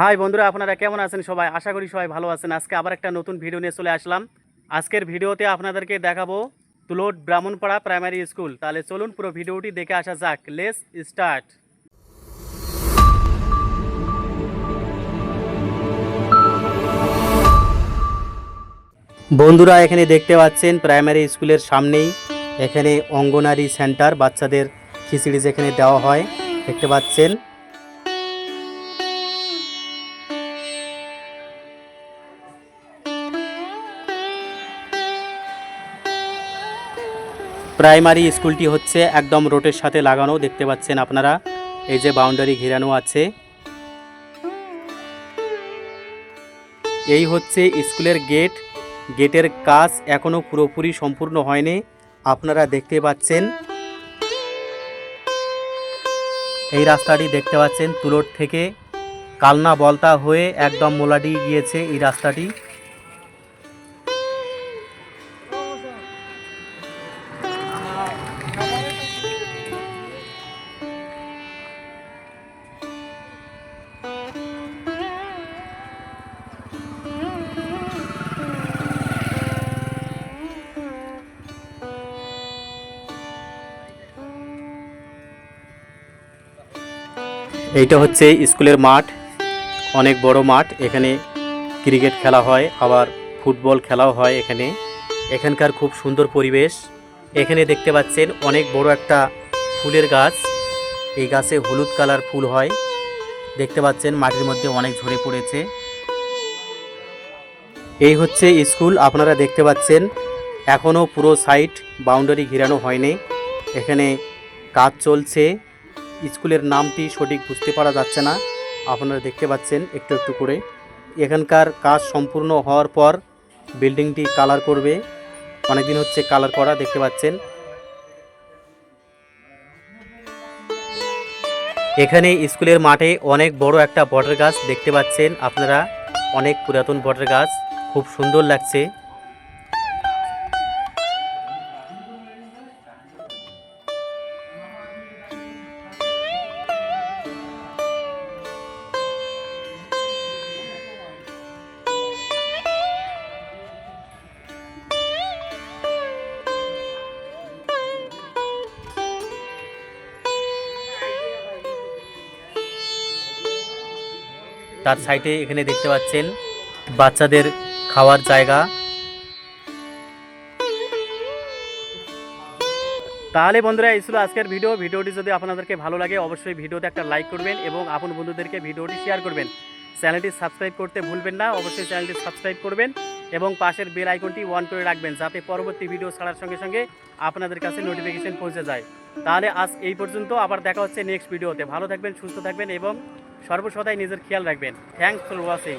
High বন্ধুরা, আপনারা কেমন আছেন সবাই? আশা করি সবাই ভালো আছেন। আজকে আবার একটা নতুন ভিডিও নিয়ে চলে আসলাম। আজকের ভিডিওতে আপনাদেরকে দেখাবো তুলোট ব্রাহ্মণপাড়া প্রাইমারি স্কুল। তাহলে চলুন পুরো ভিডিওটি দেখে আসা যাক। লেস স্টার্ট বন্ধুরা, এখানে দেখতে পাচ্ছেন প্রাইমারি স্কুলের সামনেই এখানে অঙ্গনারী সেন্টার। বাচ্চাদের খিচুড়ি যেখানে দেওয়া হয়, দেখতে পাচ্ছেন। প্রাইমারি স্কুলটি হচ্ছে একদম রোডের সাথে লাগানো, দেখতে পাচ্ছেন আপনারা। এই যে বাউন্ডারি ঘেরানো আছে। এই হচ্ছে স্কুলের গেট। গেটের কাজ এখনও পুরোপুরি সম্পূর্ণ হয়নি। আপনারা দেখতে পাচ্ছেন। এই রাস্তাটি দেখতে পাচ্ছেন তুলোর থেকে। কালনা বলতা হয়ে একদম মোলাডি গিয়েছে এই রাস্তাটি। এইটা হচ্ছে স্কুলের মাঠ, অনেক বড় মাঠ। এখানে ক্রিকেট খেলা হয়, আবার ফুটবল খেলাও হয় এখানে। এখানকার খুব সুন্দর পরিবেশ। এখানে দেখতে পাচ্ছেন অনেক বড় একটা ফুলের গাছ। এই গাছে হলুদ কালার ফুল হয়। দেখতে পাচ্ছেন মাটির মধ্যে অনেক ঝরে পড়েছে। এই হচ্ছে স্কুল। আপনারা দেখতে পাচ্ছেন এখনও পুরো সাইড বাউন্ডারি ঘিরানো হয়নি। এখানে কাজ চলছে। স্কুলের নামটি সঠিক বুঝতে পারা যাচ্ছে না। আপনারা দেখতে পাচ্ছেন একটু একটু করে। এখানকার কাজ সম্পূর্ণ হওয়ার পর বিল্ডিংটি কালার করবে। অনেকদিন হচ্ছে কালার করা, দেখতে পাচ্ছেন। এখানে স্কুলের মাঠে অনেক বড় একটা বটের গাছ দেখতে পাচ্ছেন আপনারা। অনেক পুরাতন বটের গাছ, খুব সুন্দর লাগছে। তার সাইডে এখানে দেখতে পাচ্ছেন বাচ্চাদের খাওয়ার জায়গা। তাহলে বন্ধুরা, এই ছিল আজকের ভিডিও। ভিডিওটি যদি আপনাদেরকে ভালো লাগে, অবশ্যই ভিডিওতে একটা লাইক করবেন এবং আপন বন্ধুদেরকে ভিডিওটি শেয়ার করবেন। চ্যানেলটি সাবস্ক্রাইব করতে ভুলবেন না, অবশ্যই চ্যানেলটি সাবস্ক্রাইব করবেন এবং পাশের বেল আইকনটি অন করে রাখবেন, যাতে পরবর্তী ভিডিও ছাড়ার সঙ্গে সঙ্গে আপনাদের কাছে নোটিফিকেশন পৌঁছে যায়। তাহলে আজ এই পর্যন্ত, আবার দেখা হচ্ছে নেক্সট ভিডিওতে। ভালো থাকবেন, সুস্থ থাকবেন এবং সর্বসদাই নিজের খেয়াল রাখবেন। Thanks for watching